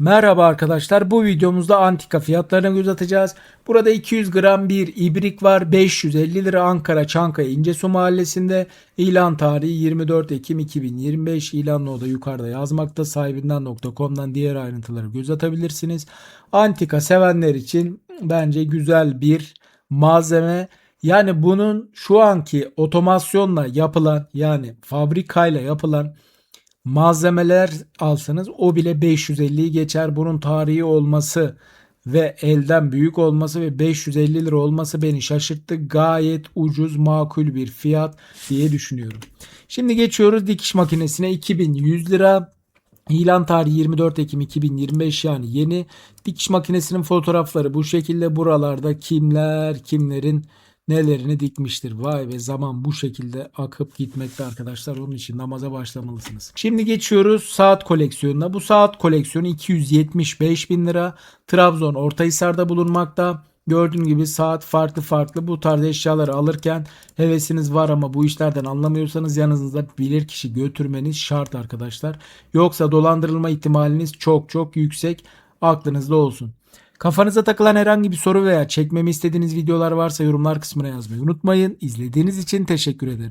Merhaba arkadaşlar. Bu videomuzda antika fiyatlarına göz atacağız. Burada 200 gram bir ibrik var. 550 lira Ankara Çankaya İncesu mahallesinde. İlan tarihi 24 Ekim 2025. İlan nodu yukarıda yazmakta. Sahibinden.com'dan diğer ayrıntılara göz atabilirsiniz. Antika sevenler için bence güzel bir malzeme. Yani bunun şu anki otomasyonla yapılan yani fabrikayla yapılan malzemeler alsanız o bile 550'yi geçer. Bunun tarihi olması ve elden büyük olması ve 550 lira olması beni şaşırttı. Gayet ucuz makul bir fiyat diye düşünüyorum. Şimdi geçiyoruz dikiş makinesine 2100 lira. İlan tarihi 24 Ekim 2025 yani yeni dikiş makinesinin fotoğrafları bu şekilde buralarda kimler kimlerin nelerini dikmiştir. Vay be zaman bu şekilde akıp gitmekte arkadaşlar. Onun için namaza başlamalısınız. Şimdi geçiyoruz saat koleksiyonuna. Bu saat koleksiyonu 275 bin lira. Trabzon Ortahisar'da bulunmakta. Gördüğün gibi saat farklı farklı bu tarz eşyaları alırken hevesiniz var ama bu işlerden anlamıyorsanız yanınızda bilir kişi götürmeniz şart arkadaşlar. Yoksa dolandırılma ihtimaliniz çok çok yüksek. Aklınızda olsun. Kafanıza takılan herhangi bir soru veya çekmemi istediğiniz videolar varsa yorumlar kısmına yazmayı unutmayın. İzlediğiniz için teşekkür ederim.